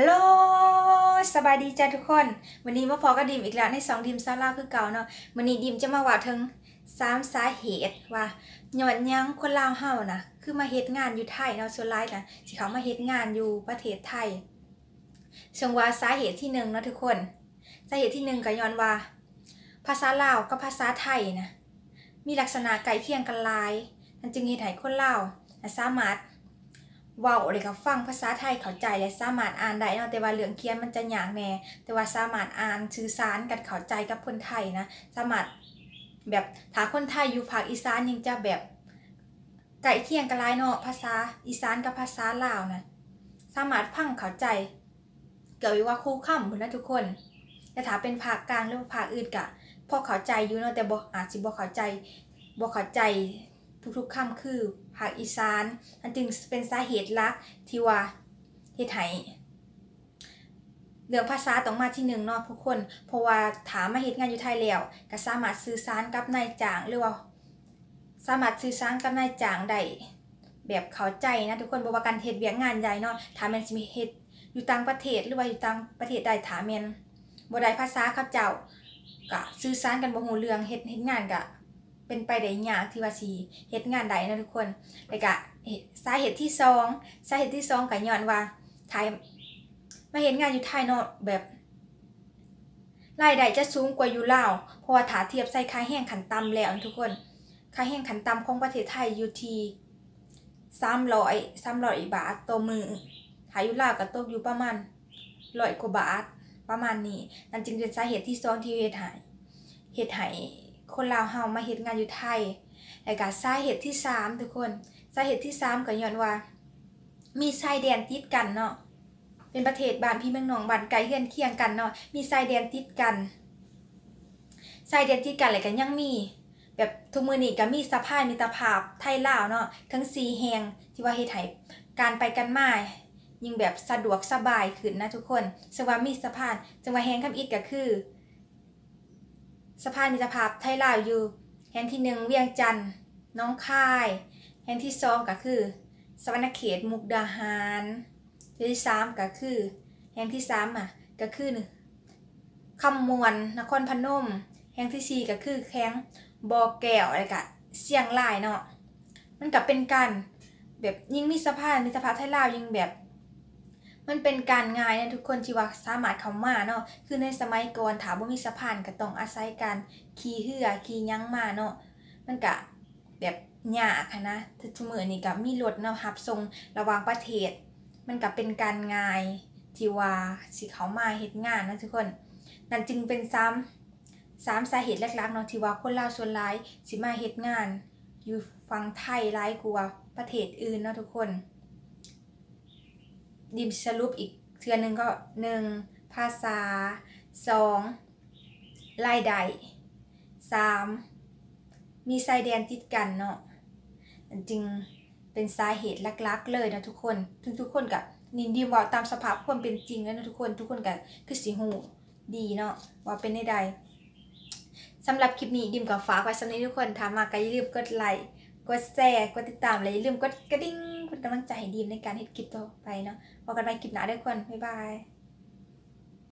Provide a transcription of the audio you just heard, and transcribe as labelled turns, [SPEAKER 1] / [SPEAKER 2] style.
[SPEAKER 1] ฮัลโหล สบายดีจ้าทุกคน วันนี้มาพอกับดิมอีกแล้วในสองดิมซาลาคือเก่าเนาะวันนี้ดิมจะมาว่าถึงสามสาเหตุว่าหยอนหยังคนลาวเฮานะคือมาเฮ็ดงานอยู่ไทยเนาะส่วนหลายนะสิเขามาเฮ็ดงานอยู่ประเทศไทยซึ่งว่าสาเหตุที่หนึ่งเนาะทุกคน สาเหตุที่หนึ่งก็ย้อนว่า ภาษาลาวกับภาษาไทยนะมีลักษณะใกล้เคียงกันหลายนั่นจึงเฮ็ดให้คนลาวสามารถ เว้าเลยกับฟังภาษาไทยเข้าใจและสามารถอ่านได้เนาะแต่ว่าเรื่องเขียนมันจะยากแน่แต่ว่าสามารถอ่านสื่อสารกันเข้าใจกับคนไทยนะ สามารถแบบถ้าคนไทยอยู่ภาคอีสานยังจะแบบใกล้เคียงกันหลายเนาะภาษาอีสานกับภาษาลาวนะสามารถฟังเข้าใจ เกี่ยวกับว่าคู่คำพุ่นนะทุกคนแต่ถ้าเป็นภาคกลางหรือภาคอื่นกะพอเข้าใจอยู่เนาะแต่บ่อาจสิบ่เข้าใจบ่เข้าใจ ทุกๆคำคือภาคอีสานอันจึงเป็นสาเหตุหลักที่ว่าเฮ็ดให้เรื่องภาษาต้องมาที่หนึ่งเนาะทุกคน เพราะว่าถามมาเฮ็ดงานอยู่ไทยแล้วก็สามารถสื่อสารกับนายจ้างหรือว่า สามารถสื่อสารกับนายจ้างได้แบบเข้าใจนะทุกคนบ่ว่าการเฮ็ดเวียกงานใหญ่เนาะถ้าแมนสิมีเฮ็ดอยู่ต่างประเทศหรือว่าอยู่ต่างประเทศใดถ้าแมนบ่ได้ภาษาเขาเจ้าก็สื่อสารกันบ่ฮู้เรื่องเฮ็ดเฮ็ดงานก็ เป็นไปได้ยากที่ว่าสิเฮ็ดงานได้นะทุกคนแล้วก็สาเหตุที่สองสาเหตุที่สองก็ย้อนว่าไทยมาเห็นงานอยู่ไทยเนาะแบบรายได้จะสูงกว่าอยู่ลาวเพราะว่าถ้าเทียบใส่ค่าแห้งขันต่ำแล้วทุกคนค่าแห้งขันต่ำของประเทศไทยอยู่ที่สามร้อยสามร้อยบาทต่อมือถ้าอยู่ลาวก็ตกอยู่ประมาณร้อยกว่าบาทประมาณนี้นั่นจึงเป็นสาเหตุที่สองที่เฮ็ดให้เฮ็ดให้ คนลาวเฮามาเฮ็ดงานอยู่ไทยแล้วก็สาเหตุที่สามทุกคนสาเหตุที่สามก็ย้อนว่า มีชายแดนติดกันเนาะเป็นประเทศบ้านพี่เมืองหนองบ้านไกลเฮือนเคียงกันเนาะมีชายแดนติดกันชายแดนติดกันอะไรกันยังมี แบบทุกมือนี้ก็มีสะพานมิตรภาพไทยลาวเนาะทั้งสีแหงที่ว่าเฮ็ดให้การไปกันมายิ่งแบบสะดวกสบายขึ้นนะทุกคนซึ่งว่ามีสะพานซึ่งว่าแหงคำอิดก็คือ สะพานมิตรภาพไทยลาวอยู่ แห่งที่หนึ่งเวียงจันทน์น้องคาย แห่งที่สองก็คือ สวรรณเขตมุกดาหารแห่งที่สามก็คือ แห่งที่สามอะก็คือคำมวนนครพนม แห่งที่สี่ก็คือแข้งบอแก้วอะไรกะเสียงรายเนาะมันก็เป็นการแบบยิ่งมีสะพานมีสะพานไทยลาวยิ่งแบบ มันเป็นการงายนะทุกคนที่ว่าสามารถเข้ามาเนาะคือในสมัยก่อนถามว่ามีสะพานก็ต้องอาศัยการขี่เรือขี่ยั้งมาเนาะมันก็แบบยากค่ะนะทุกมือนี่ก็มีรถเนาะรับส่งระหว่างประเทศ มันก็เป็นการงายที่ว่าสิเขามาเฮ็ดงานนะทุกคนนั่นจึงเป็นซ้ำสามสาเหตุหลักๆเนาะที่ว่าคนลาวส่วนหลายสิมาเฮ็ดงาน อยู่ฝั่งไทยหลายกว่าประเทศอื่นเนาะทุกคน ดิมสรุปอีกเทือหนึงก็หนึ่งภาษาสองรายได้สามมีชายแดนติดกันเนาะจริงเป็นสาเหตุหลักๆเลยนะทุกคนถึงทุกคนกับนินดีว่าตามสภาพความเป็นจริงแล้วนะทุกคนทุกคนกับคือสีหูดีเนาะว่าเป็นในใดสำหรับคลิปนี้ดิมกับฝาไว้สำหรับทุกคนถามมาก็อย่าลืมกดไลค์ กดแชร์กดติดตามและอย่าลืมกดกระดิ่งเป็นกำลังใจให้ดีมในการเฮ็ดคลิปต่อไปเนาะพบกันใหม่คลิปหน้าด้อทุกคนบ๊ายบาย